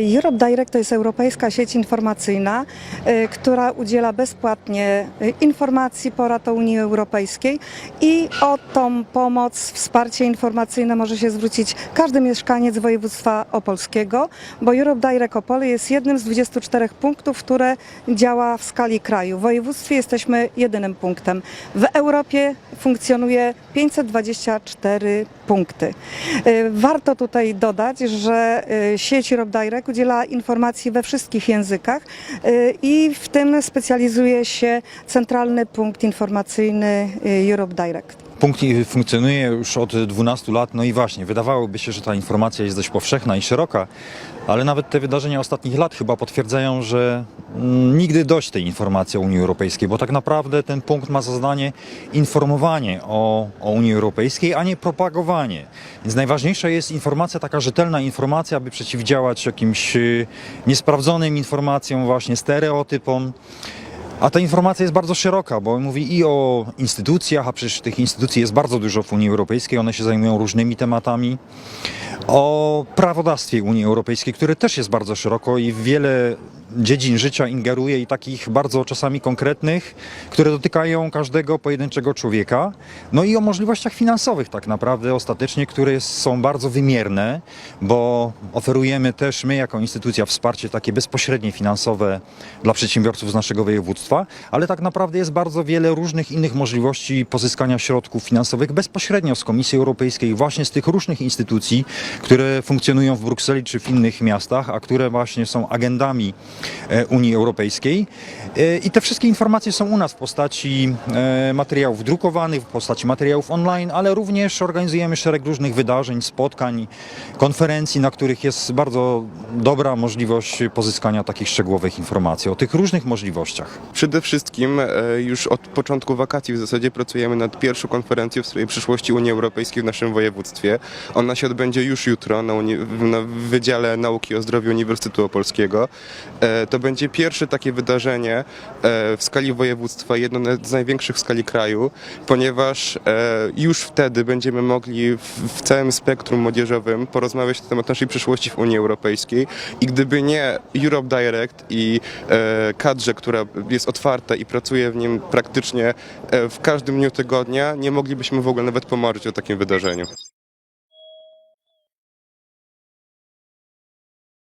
Europe Direct to jest europejska sieć informacyjna, y, która udziela bezpłatnie y, informacji, porad o Unii Europejskiej i o tą pomoc, wsparcie informacyjne może się zwrócić każdy mieszkaniec województwa opolskiego, bo Europe Direct Opole jest jednym z 24 punktów, które działa w skali kraju. W województwie jesteśmy jedynym punktem. W Europie funkcjonuje 524 punkty. Y, Warto tutaj dodać, że sieć Europe Direct udziela informacji we wszystkich językach y, i w tym specjalizuje się Centralny Punkt Informacyjny y, Europe Direct. Punkt funkcjonuje już od 12 lat, no i właśnie, wydawałoby się, że ta informacja jest dość powszechna i szeroka, ale nawet te wydarzenia ostatnich lat chyba potwierdzają, że mm, nigdy dość tej informacji o Unii Europejskiej, bo tak naprawdę ten punkt ma za zadanie informowanie o, o Unii Europejskiej, a nie propagowanie. Więc najważniejsza jest informacja, taka rzetelna informacja, aby przeciwdziałać jakimś y, niesprawdzonym informacjom, właśnie stereotypom. A ta informacja jest bardzo szeroka, bo mówi i o instytucjach, a przecież tych instytucji jest bardzo dużo w Unii Europejskiej, one się zajmują różnymi tematami. O prawodawstwie Unii Europejskiej, które też jest bardzo szeroko i w wiele dziedzin życia ingeruje i takich bardzo czasami konkretnych, które dotykają każdego pojedynczego człowieka. No i o możliwościach finansowych tak naprawdę ostatecznie, które są bardzo wymierne, bo oferujemy też my jako instytucja wsparcie takie bezpośrednie finansowe dla przedsiębiorców z naszego województwa, ale tak naprawdę jest bardzo wiele różnych innych możliwości pozyskania środków finansowych bezpośrednio z Komisji Europejskiej, właśnie z tych różnych instytucji, które funkcjonują w Brukseli czy w innych miastach, a które właśnie są agendami e, Unii Europejskiej. E, I te wszystkie informacje są u nas w postaci e, materiałów drukowanych, w postaci materiałów online, ale również organizujemy szereg różnych wydarzeń, spotkań, konferencji, na których jest bardzo dobra możliwość pozyskania takich szczegółowych informacji o tych różnych możliwościach. Przede wszystkim już od początku wakacji w zasadzie pracujemy nad pierwszą konferencją w sprawie przyszłości Unii Europejskiej w naszym województwie. Ona się odbędzie już jutro na, na Wydziale Nauki o Zdrowiu Uniwersytetu Opolskiego. E, To będzie pierwsze takie wydarzenie e, w skali województwa, jedno z największych w skali kraju, ponieważ e, już wtedy będziemy mogli w, całym spektrum młodzieżowym porozmawiać na temat naszej przyszłości w Unii Europejskiej i gdyby nie Europe Direct i kadrze, która jest otwarta i pracuje w nim praktycznie w każdym dniu tygodnia, nie moglibyśmy w ogóle nawet pomarzyć o takim wydarzeniu.